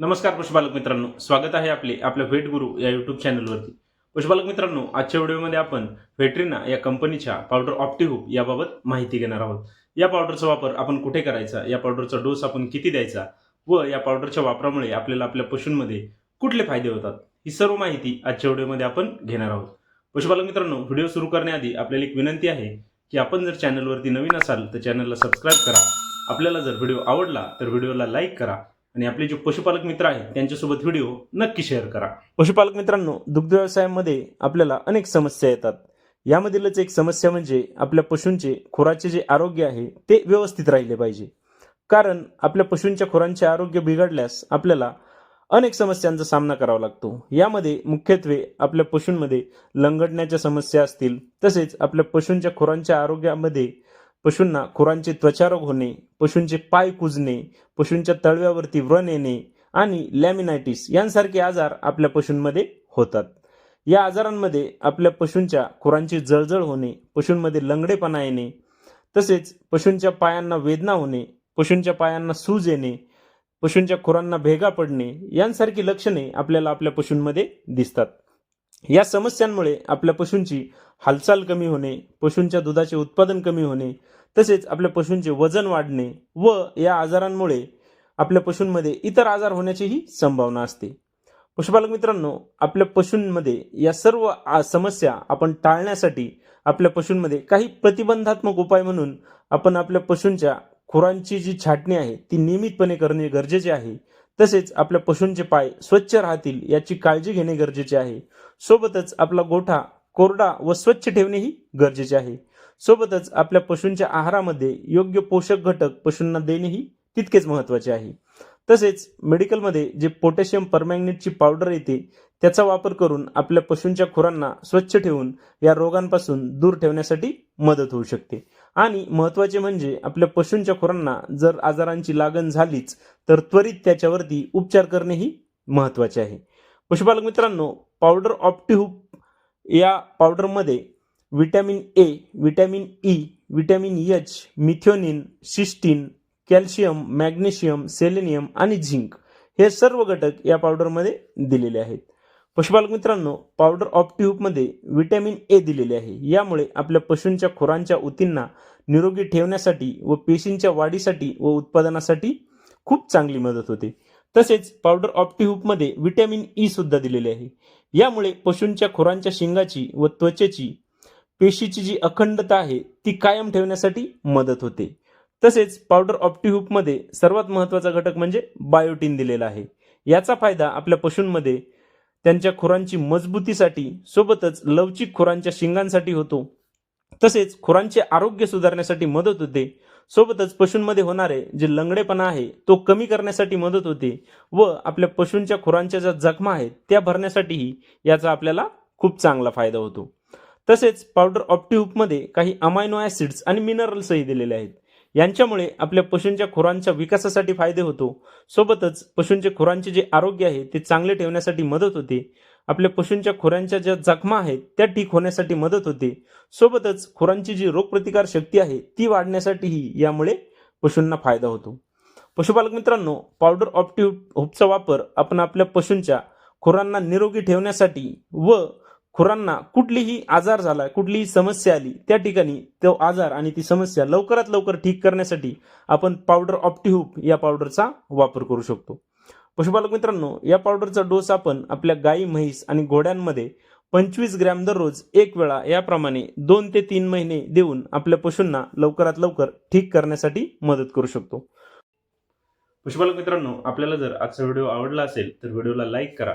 नमस्कार पशुपालक मित्रांनो. स्वागत आहे आपले आपल्या व्हेट गुरु या युट्यूब चॅनलवरती पशुपालक मित्रांनो आजच्या व्हिडिओमध्ये आपण व्हेटरीना या कंपनीच्या पावडर ऑप्टिहूप याबाबत माहिती घेणार आहोत. या पावडरचा वापर आपण कुठे करायचा या पावडरचा डोस आपण किती द्यायचा व या पावडरच्या वापरामुळे आपल्याला आपल्या पशूंमध्ये कुठले फायदे होतात ही सर्व माहिती आजच्या व्हिडिओमध्ये आपण घेणार आहोत. पशुपालक मित्रांनो व्हिडिओ सुरू करण्याआधी आपल्याला एक विनंती आहे की आपण जर चॅनलवरती नवीन असाल तर चॅनलला सबस्क्राईब करा. आपल्याला जर व्हिडिओ आवडला तर व्हिडिओला लाईक करा आणि आपले जे पशुपालक मित्र आहेत त्यांच्यासोबत व्हिडिओ नक्की शेअर करा. पशुपालक मित्रांनो दुग्ध व्यवसायामध्ये आपल्याला अनेक समस्या येतात. यामधीलच एक समस्या म्हणजे आपल्या पशूंचे खुराचे जे आरोग्य आहे ते व्यवस्थित राहिले पाहिजे. कारण आपल्या पशूंच्या खुरांचे आरोग्य बिघडल्यास आपल्याला अनेक समस्यांचा सामना करावा लागतो. यामध्ये मुख्यत्वे आपल्या पशूंमध्ये लंगडण्याच्या समस्या असतील तसेच आपल्या पशूंच्या खुरांच्या आरोग्यामध्ये पशूंना खुरांचे त्वचारोग होणे पशूंचे पाय कुजणे पशूंच्या तळव्यावरती व्रण येणे आणि लॅमिनायटिस यांसारखे आजार आपल्या पशूंमध्ये होतात. या आजारांमध्ये आपल्या पशूंच्या खुरांची जळजळ होणे पशूंमध्ये लंगडेपणा येणे तसेच पशूंच्या पायांना वेदना होणे पशूंच्या पायांना सूज येणे पशूंच्या खुरांना भेगा पडणे यांसारखी लक्षणे आपल्याला आपल्या पशूंमध्ये दिसतात. या समस्यांमुळे आपल्या पशूंची हालचाल कमी होणे पशूंच्या दुधाचे उत्पादन कमी होणे तसेच आपल्या पशूंचे वजन वाढणे व या आजारांमुळे आपल्या पशूंमध्ये इतर आजार होण्याचीही संभावना असते. पशुपालक मित्रांनो आपल्या पशूंमध्ये या सर्व समस्या आपण टाळण्यासाठी आपल्या पशूंमध्ये काही प्रतिबंधात्मक उपाय म्हणून आपण आपल्या पशूंच्या खुरांची जी छाटणी आहे ती नियमितपणे करणे गरजेचे आहे. तसेच आपल्या पशूंचे पाय स्वच्छ राहतील याची काळजी घेणे गरजेचे आहे. सोबतच आपला गोठा कोरडा व स्वच्छ ठेवणेही गरजेचे आहे. सोबतच आपल्या पशूंच्या आहारामध्ये योग्य पोषक घटक पशूंना देणेही तितकेच महत्त्वाचे आहे. तसेच मेडिकलमध्ये जे पोटॅशियम परमॅग्नेटची पावडर येते त्याचा वापर करून आपल्या पशूंच्या खुरांना स्वच्छ ठेवून या रोगांपासून दूर ठेवण्यासाठी मदत होऊ शकते. आणि महत्त्वाचे म्हणजे आपल्या पशूंच्या खुरांना जर आजारांची लागण झालीच तर त्वरित त्याच्यावरती उपचार करणेही महत्त्वाचे आहे. पशुपालक मित्रांनो पावडर ऑप्टिहूप या पावडरमध्ये vitamin A vitamin E vitamin H methionine cysteine calcium magnesium selenium आणि झिंक हे सर्व घटक या पावडरमध्ये दिलेले आहेत. पशुपालक मित्रांनो पावडर ऑप्टिहूपमध्ये व्हिटॅमिन ए दिलेले आहे. यामुळे आपल्या पशूंच्या खुरांच्या ऊतींना निरोगी ठेवण्यासाठी व पेशींच्या वाढीसाठी व उत्पादनासाठी खूप चांगली मदत होते. तसेच पावडर ऑप्टिहूपमध्ये विटॅमिन ई सुद्धा दिलेले आहे. यामुळे पशूंच्या खुरांच्या शिंगाची व त्वचेची पेशीची जी अखंडता आहे ती कायम ठेवण्यासाठी मदत होते. तसेच पावडर ऑप्टिहूपमध्ये सर्वात महत्त्वाचा घटक म्हणजे बायोटीन दिलेला आहे. याचा फायदा आपल्या पशूंमध्ये त्यांच्या खुरांची मजबूतीसाठी सोबतच लवचिक खुरांच्या शिंगांसाठी होतो. तसेच खुरांचे आरोग्य सुधारण्यासाठी मदत होते. सोबतच पशूंमध्ये होणारे जे लंगडेपणा आहे तो कमी करण्यासाठी मदत होते व आपल्या पशूंच्या खुरांच्या ज्या जखमा आहेत त्या भरण्यासाठीही याचा आपल्याला खूप चांगला फायदा होतो. तसेच पावडर ऑप्टिहूपमध्ये काही अमायनो ॲसिड्स आणि मिनरल्सही दिलेले आहेत. यांच्यामुळे आपल्या पशूंच्या खुरांच्या विकासासाठी फायदे होतो. सोबतच पशूंचे खुरांचे जे आरोग्य आहे ते चांगले ठेवण्यासाठी मदत होते. आपल्या पशूंच्या खुरांच्या ज्या जखमा आहेत त्या ठीक होण्यासाठी मदत होते. सोबतच खुरांची जी रोगप्रतिकार शक्ती आहे ती वाढण्यासाठीही यामुळे पशूंना फायदा होतो. पशुपालक मित्रांनो पावडर ऑप्टिहूपचा वापर आपण आपल्या पशूंच्या खुरांना निरोगी ठेवण्यासाठी व खुरांना कुठलीही आजार झाला कुठलीही समस्या आली त्या ठिकाणी तो आजार आणि ती समस्या लवकरात लवकर ठीक करण्यासाठी आपण पावडर ऑप्टिहूप या पावडरचा वापर करू शकतो. पशुपालक मित्रांनो या पावडरचा डोस आपण आपल्या गाई म्हैस आणि घोड्यांमध्ये पंचवीस ग्रॅम दररोज एक वेळा याप्रमाणे दोन ते तीन महिने देऊन आपल्या पशूंना लवकरात लवकर ठीक करण्यासाठी मदत करू शकतो. पशुपालक मित्रांनो आपल्याला जर आजचा व्हिडिओ आवडला असेल तर व्हिडिओला लाईक करा.